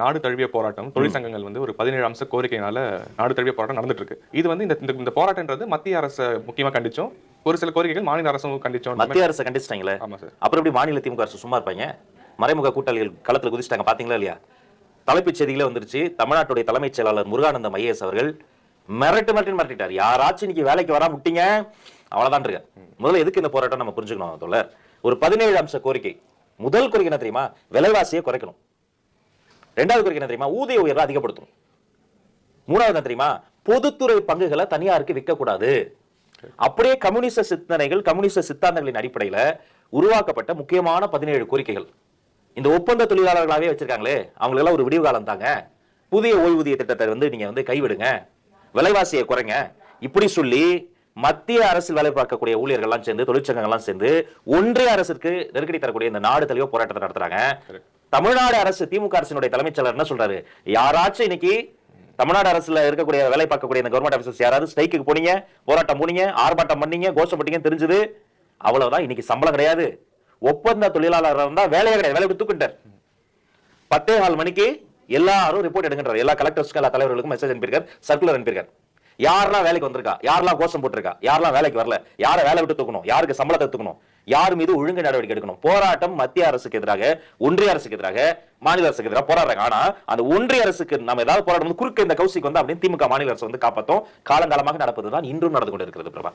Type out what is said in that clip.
நாடு தழுவிய போராட்டம் தொழிற்சங்கங்கள் வந்து ஒரு பதினேழு அம்ச கோரிக்கையினால நாடு தழுவிய போராட்டம் நடந்துட்டு இருக்கு இது வந்து இந்த இந்த- போராட்டம்ன்றது மத்திய அரசை முக்கியமா கண்டிச்சோம். ஒரு சில கோரிக்கைகள் மாநில அரசும் கண்டிச்சோம். மத்திய அரசை கண்டிச்சிட்டாங்களே? ஆமா சார். அப்புறம் எப்படி மாநில திமுக அரசு சும்மா இருப்பாங்க? மறைமுக கூட்டாளிகள் களத்துல குதிச்சிட்டாங்க பாத்தீங்களா இல்லையா? தலைப்புச் செய்திகளே வந்துருச்சு. தமிழ்நாட்டுடைய தலைமைச் செயலாளர் முருகானந்தம் ஐஏஎஸ் அவர்கள் மிரட்டு மிரட்டு மிரட்டிட்டார். யாராச்சும் இன்னைக்கு வேலைக்கு வராம விட்டீங்க? அவ்வளவுதான் இருக்கு முதல்ல எதுக்கு இந்த போராட்டம் நம்ம புரிஞ்சுக்கணும் தோழர்? ஒரு பதினேழு அம்ச கோரிக்கை. முதல் கோரிக்கை என்ன தெரியுமா? விலைவாசியை குறைக்கணும். ரெண்டாவது கோரிக்கை என்ன தெரியுமா? ஊதிய உயர்வை அதிகப்படுத்தணும் மூணாவது என்ன தெரியுமா? பொதுத்துறை பங்குகளை தனியாருக்கு விற்கக்கூடாது. அப்படியே கம்யூனிச சிந்தனைகள் கம்யூனிச சித்தாந்தங்களின் அடிப்படையில் உருவாக்கப்பட்ட முக்கியமான பதினேழு கோரிக்கைகள். இந்த ஒப்பந்த தொழிலாளர்களாகவே வச்சிருக்காங்களே அவங்களெல்லாம் ஒரு விடிவு காலம் தாங்க. புதிய ஓய்வூதிய திட்டத்தை வந்து நீங்க வந்து கைவிடுங்க. விலைவாசியை குறைங்க. இப்படி சொல்லி மத்திய அரசில் வேலை பார்க்கக்கூடிய ஊழியர்கள்லாம் சேர்ந்து தொழிற்சங்கங்கள்லாம் சேர்ந்து ஒன்றிய அரசுக்கு நெருக்கடி தரக்கூடிய இந்த நாடு தலைவர் போராட்டத்தை நடத்துறாங்க. தமிழ்நாடு அரசு திமுக அரசினுடைய தலைமைச் செயலர் என்ன சொல்றாரு? யாராச்சும் இன்னைக்கு தமிழ்நாடு அரசுல இருக்கக்கூடிய வேலை பார்க்கக்கூடிய இந்த கவர்மெண்ட் ஆஃபீஸர்ஸ் யாராவது ஸ்ட்ரைக்கு போனீங்க போராட்டம் போனீங்க ஆர்ப்பாட்டம் பண்ணீங்க கோஷம் போட்டீங்க தெரிஞ்சது அவ்வளவுதான். இன்னைக்கு சம்பளம் கிடையாது. ஒப்பந்த தொழிலாளர் இருந்தா வேலையே கிடையாது. வேலை விட்டு தூக்கிட்டார். பத்தே கால் மணிக்கு எல்லாரும் ரிப்போர்ட் எடுக்கின்றார். எல்லா கலெக்டர்ஸ்க்கு எல்லா தலைவர்களுக்கும் மெசேஜ் அனுப்பியிருக்கார். சர்க்குலர் அனுப்பியிருக்கார். யாரெல்லாம் வேலைக்கு வந்திருக்கா? யாரெல்லாம் கோஷம் போட்டிருக்கா? யாரெல்லாம் வேலைக்கு வரல? யாரை வேலை விட்டு தூக்கணும்? யாருக்கு சம்பளத்தை தூக்கணும்? யார் மீது ஒழுங்கு நடவடிக்கை எடுக்கணும்? போராட்டம் மத்திய அரசுக்கு எதிராக ஒன்றிய அரசுக்கு எதிராக மாநில அரசுக்கு எதிராக போராடுறாங்க. ஆனா அந்த ஒன்றிய அரசுக்கு நம்ம ஏதாவது போராடும் குறுக்க இந்த கௌசிக்கு வந்து அப்படின்னு திமுக மாநில அரசு வந்து காப்பாத்தும். காலங்காலமாக நடப்பதுதான் இன்றும் நடந்து கொண்டிருக்கிறது பிரபா.